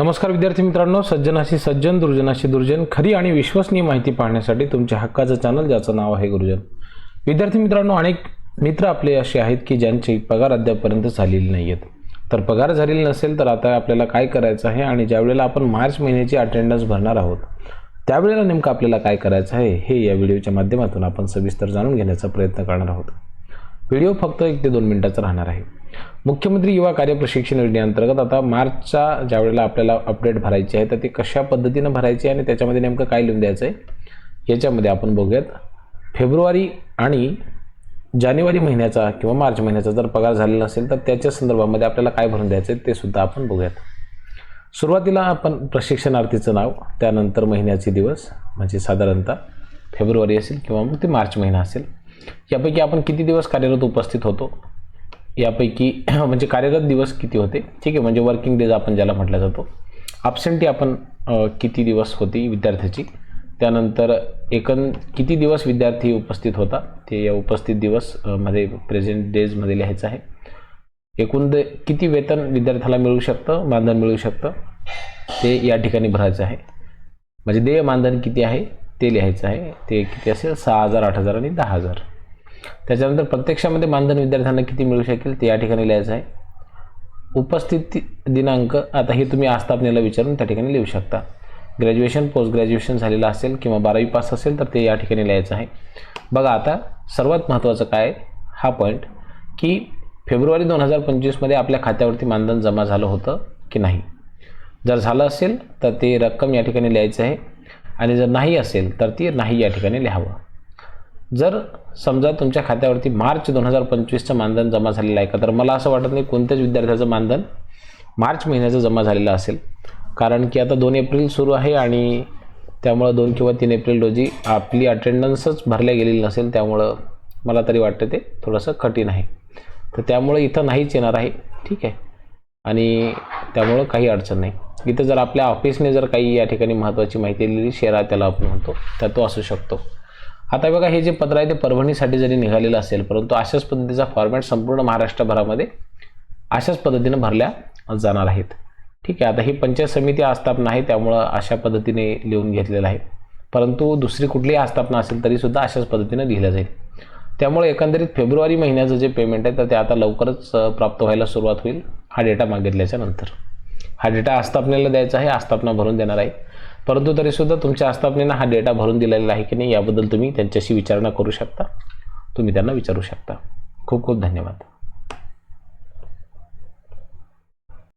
नमस्कार विद्यार्थी मित्रांनो सज्जनाशी सज्जन दुर्जनाशी दुर्जन खरी आणि विश्वसनीय माहिती पाहण्यासाठी तुमच्या हक्काचं चॅनल ज्याचं नाव आहे गुरुजन. विद्यार्थी मित्रांनो अनेक मित्र आपले असे आहेत की ज्यांची पगार अद्यापपर्यंत झालेली नाही आहेत तर पगार झालेली नसेल तर आता आपल्याला काय करायचं आहे आणि ज्यावेळेला आपण मार्च महिन्याची अटेंडन्स भरणार आहोत त्यावेळेला नेमकं आपल्याला काय करायचं आहे हे या व्हिडिओच्या माध्यमातून आपण सविस्तर जाणून घेण्याचा प्रयत्न करणार आहोत. व्हिडिओ फक्त एक ते दोन मिनिटाचा राहणार आहे. मुख्यमंत्री युवा कार्य प्रशिक्षण योजनेअंतर्गत आता मार्चच्या ज्यावेळेला आपल्याला अपडेट भरायची आहे तर ते कशा पद्धतीनं भरायची आहे आणि त्याच्यामध्ये नेमकं काय लिहून द्यायचं आहे याच्यामध्ये आपण बघूयात. फेब्रुवारी आणि जानेवारी महिन्याचा किंवा मार्च महिन्याचा जर पगार झालेला असेल तर त्याच्या संदर्भामध्ये आपल्याला काय भरून द्यायचं आहे ते सुद्धा आपण बघूयात. सुरुवातीला आपण प्रशिक्षणार्थीचं नाव त्यानंतर महिन्याचे दिवस म्हणजे साधारणतः फेब्रुवारी असेल किंवा मग ते मार्च महिना असेल यापैकी आपण किती दिवस कार्यरत उपस्थित होतो? यापैकी म्हणजे कार्यरत दिवस किती होते? ठीक आहे म्हणजे वर्किंग डेज आपण ज्याला म्हटला जातो. ॲबसेंटी आपण किती दिवस होती विद्यार्थ्याची? त्यानंतर एकन किती दिवस विद्यार्थी उपस्थित होता? ते या उपस्थित दिवसमध्ये प्रेझेंट डेजमध्ये लिहायचं आहे. एकूण दे किती वेतन विद्यार्थ्याला मिळू शकतं? मानधन मिळू शकतं? ते या ठिकाणी भरायचं आहे. म्हणजे देय मानधन किती आहे? ते लिहायचं आहे. ते किती असेल? सहा हजार आठ हजार आणि दहा हजार. त्याच्यानंतर प्रत्यक्षामध्ये मानधन विद्यार्थ्यांना किती मिळू शकेल ते या ठिकाणी लिहायचं आहे. उपस्थित दिनांक आता हे तुम्ही आस्थापनेला विचारून त्या ठिकाणी लिहू शकता. ग्रॅज्युएशन पोस्ट ग्रॅज्युएशन झालेलं असेल किंवा बारावी पास असेल तर ते या ठिकाणी लिहायचं आहे. बघा आता सर्वात महत्त्वाचं काय हा पॉईंट की फेब्रुवारी दोन हजार पंचवीसमध्ये आपल्या खात्यावरती मानधन जमा झालं होतं की नाही? जर झालं असेल तर ते रक्कम या ठिकाणी लिहायचं आहे. आणि जर नाही असेल तर ती नाही या ठिकाणी लिहावं. जर समजा तुमच्या खात्यावरती मार्च दोन हजार पंचवीसचं मानधन जमा झालेलं आहे का तर मला असं वाटत नाही कोणत्याच विद्यार्थ्याचं मानधन मार्च महिन्याचं जमा झालेलं असेल. कारण की आता दोन एप्रिल सुरू आहे आणि त्यामुळं दोन किंवा तीन एप्रिल रोजी आपली अटेंडन्सच भरल्या गेलेली नसेल त्यामुळं मला तरी वाटतं ते थोडंसं कठीण आहे. तर त्यामुळं इथं नाहीच येणार आहे. ठीक आहे. आणि त्यामुळं काही अडचण नाही. इथं जर आपल्या ऑफिसने जर काही या ठिकाणी महत्त्वाची माहिती दिलेली शेरा त्याला आपण म्हणतो तर तो असू शकतो. आता बघा हे जे पत्र आहे ते परभणीसाठी जरी निघालेलं असेल परंतु अशाच पद्धतीचा फॉर्मॅट संपूर्ण महाराष्ट्रभरामध्ये अशाच पद्धतीनं भरल्या जाणार आहेत. ठीक आहे आता ही पंचायत समिती आस्थापना आहे त्यामुळं अशा पद्धतीने लिहून घेतलेलं आहे. परंतु दुसरी कुठलीही आस्थापना असेल तरीसुद्धा अशाच पद्धतीनं लिहिलं जाईल. त्यामुळे एकंदरीत फेब्रुवारी महिन्याचं जे पेमेंट आहे तर ते आता लवकरच प्राप्त व्हायला सुरुवात होईल हा डेटा मागितल्याच्या नंतर. हा डेटा आस्थापनेला द्यायचा आहे आस्थापना भरून देणार आहे. परंतु तरीसुद्धा तुमच्या आस्थापनेनं हा डेटा भरून दिलेला आहे की नाही याबद्दल तुम्ही त्यांच्याशी विचारणा करू शकता. तुम्ही त्यांना विचारू शकता. खूप खूप धन्यवाद.